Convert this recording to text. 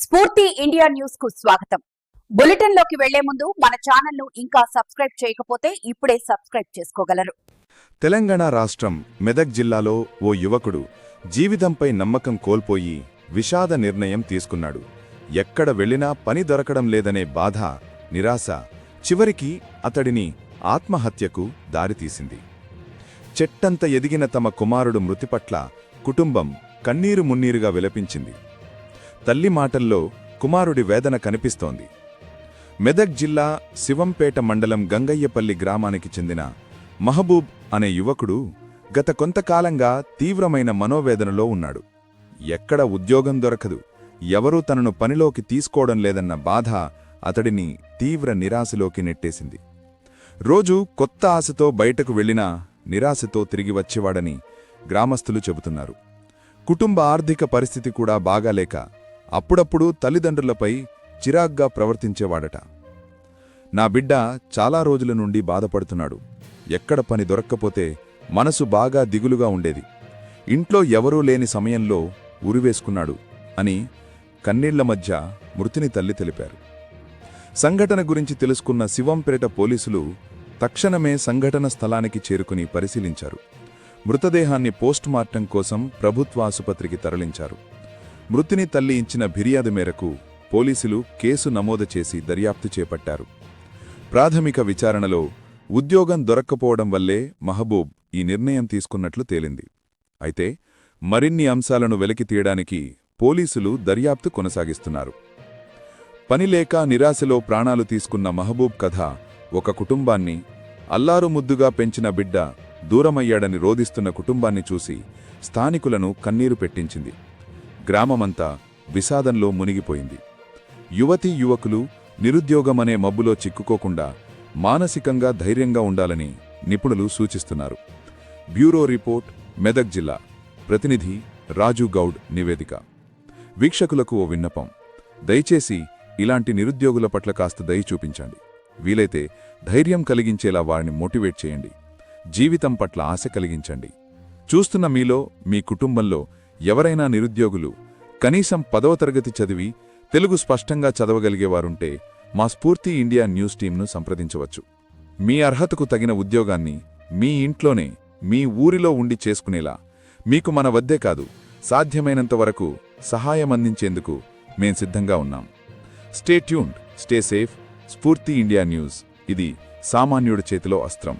స్ఫూర్తి ఇండియా న్యూస్కు స్వాగతం. బులెటిన్లోకి వెళ్ళే ముందు మన ఛానల్ను ఇంకా సబ్స్క్రైబ్ చేయకపోతే ఇప్పుడే సబ్స్క్రైబ్ చేసుకోగలరు. తెలంగాణ రాష్ట్రం మెదక్ జిల్లాలో ఓ యువకుడు జీవితంపై నమ్మకం కోల్పోయి విషాద నిర్ణయం తీసుకున్నాడు. ఎక్కడ వెళ్ళినా పని దొరకడం లేదనే బాధ నిరాశ చివరికి అతడిని ఆత్మహత్యకు దారితీసింది. చెట్టంత ఎదిగిన తమ కుమారుడు మృతిపట్ల కుటుంబం కన్నీరు మున్నీరుగా విలపించింది. తల్లి మాటల్లో కుమారుడి వేదన కనిపిస్తోంది. మెదక్ జిల్లా శివంపేట మండలం గంగయ్యపల్లి గ్రామానికి చెందిన మహబూబ్ అనే యువకుడు గత కొంతకాలంగా తీవ్రమైన మనోవేదనలో ఉన్నాడు. ఎక్కడ ఉద్యోగం దొరకదు ఎవరూ తనను పనిలోకి తీసుకోవడం లేదన్న బాధ అతడిని తీవ్ర నిరాశలోకి నెట్టేసింది. రోజు కొత్త ఆశతో బయటకు వెళ్ళినా నిరాశతో తిరిగి వచ్చేవాడని గ్రామస్తులు చెబుతున్నారు. కుటుంబ ఆర్థిక పరిస్థితి కూడా బాగాలేక అప్పుడప్పుడు తల్లిదండ్రులపై చిరాగ్గా ప్రవర్తించేవాడట. నా బిడ్డ చాలా రోజుల నుండి బాధపడుతున్నాడు. ఎక్కడ పని దొరక్కపోతే మనసు బాగా దిగులుగా ఉండేది. ఇంట్లో ఎవరూ లేని సమయంలో ఉరివేసుకున్నాడు అని కన్నీళ్ళ మధ్య మృతిని తల్లి తెలిపారు. సంఘటన గురించి తెలుసుకున్న శివంపేట పోలీసులు తక్షణమే సంఘటన స్థలానికి చేరుకుని పరిశీలించారు. మృతదేహాన్ని పోస్టుమార్టం కోసం ప్రభుత్వాసుపత్రికి తరలించారు. మృతిని తల్లి ఇచ్చిన ఫిర్యాదు మేరకు పోలీసులు కేసు నమోదు చేసి దర్యాప్తు చేపట్టారు. ప్రాథమిక విచారణలో ఉద్యోగం దొరక్కపోవడం వల్లే మహబూబ్ ఈ నిర్ణయం తీసుకున్నట్లు తేలింది. అయితే మరిన్ని అంశాలను వెలికి తీయడానికి పోలీసులు దర్యాప్తు కొనసాగిస్తున్నారు. పనిలేక నిరాశలో ప్రాణాలు తీసుకున్న మహబూబ్ కథ ఒక కుటుంబాన్ని అల్లారు ముద్దుగా పెంచిన బిడ్డ దూరమయ్యాడని రోధిస్తున్న కుటుంబాన్ని చూసి స్థానికులను కన్నీరు పెట్టించింది. గ్రామమంతా విషాదంలో మునిగిపోయింది. యువతీ యువకులు నిరుద్యోగమనే మబ్బులో చిక్కుకోకుండా మానసికంగా ధైర్యంగా ఉండాలని నిపుణులు సూచిస్తున్నారు. బ్యూరో రిపోర్ట్ మెదక్ జిల్లా. ప్రతినిధి రాజు గౌడ్ నివేదిక. వీక్షకులకు ఓ విన్నపం. దయచేసి ఇలాంటి నిరుద్యోగుల పట్ల కాస్త దయ చూపించండి. వీలైతే ధైర్యం కలిగించేలా వారిని మోటివేట్ చేయండి. జీవితం పట్ల ఆశ కలిగించండి. చూస్తున్న మీలో మీ కుటుంబంలో ఎవరైనా నిరుద్యోగులు కనీసం పదవ తరగతి చదివి తెలుగు స్పష్టంగా చదవగలిగేవారుంటే మా స్ఫూర్తి ఇండియా న్యూస్ టీంను సంప్రదించవచ్చు. మీ అర్హతకు తగిన ఉద్యోగాన్ని మీ ఇంట్లోనే మీ ఊరిలో ఉండి చేసుకునేలా మీకు మన వద్దే కాదు సాధ్యమైనంత వరకు సహాయం అందించేందుకు మేం సిద్ధంగా ఉన్నాం. Stay tuned stay safe Spoorthi India news ఇది సామాన్యుడి చేతిలో అస్త్రం.